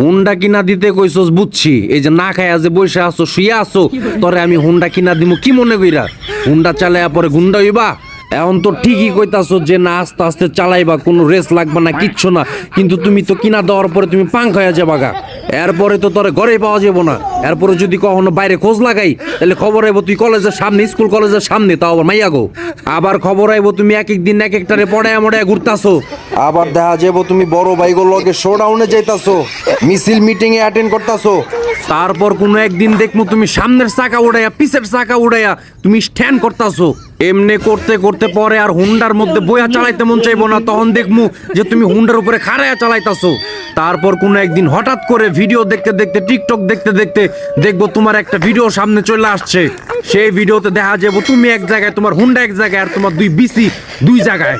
Honda কিনা দিতে কইছস বুঝছি। এই যে না খায় যে বসে আছো শুয়ে আছো তরে আমি হুন্ডা কিনা দিমু কি মনে কইরা? হুন্ডা চালায়া পরে গুন্ডা হইবা? এখন তো ঠিকই কইতাছো যে না আস্তে আস্তে চালাইবা কোনো রেস লাগবে না কিচ্ছু না। কিন্তু তুমি তো কিনা দেওয়ার পরে তুমি পাঙ্ক হয়ে যাবা গা এরপরে তো তোর ঘরে পাওয়া যাব না। এরপরে যদি কখনো বাইরে খোঁজ লাগাই, তাহলে খবর আইব তুই কলেজের সামনে, স্কুল কলেজের সামনে, তাও আবার মাইয়া গো। আবার খবর আইবো তুমি এক এক দিন এক একটারে পড়ায় মড়ায় ঘুরতাছো। আবার দেখা যাব তুমি বড় ভাইগুলো লগে শোডাউনে যাইতাছো, মিছিল মিটিং এ অ্যাটেন্ড করতাছো। তারপর কোনো একদিন দেখমু তুমি সামনের চাকা উড়াইয়া, পিছের চাকা উড়াইয়া তুমি স্ট্যান্ড করতাছো। এমনি করতে করতে পরে আর হুন্ডার মধ্যে বইয়া চালাইতে মন চাইব না, তখন দেখমু যে তুমি হুন্ডার উপরে খাড়াইয়া চালাইতাছো। তারপর কোনো একদিন হঠাৎ করে ভিডিও দেখতে দেখতে টিকটক দেখতে দেখতে দেখব তোমার একটা ভিডিও সামনে চলে আসছে। সেই ভিডিওতে দেখা যাব তুমি এক জায়গায়, তোমার হুন্ডা এক জায়গায় আর তোমার দুই বিসি দুই জায়গায়।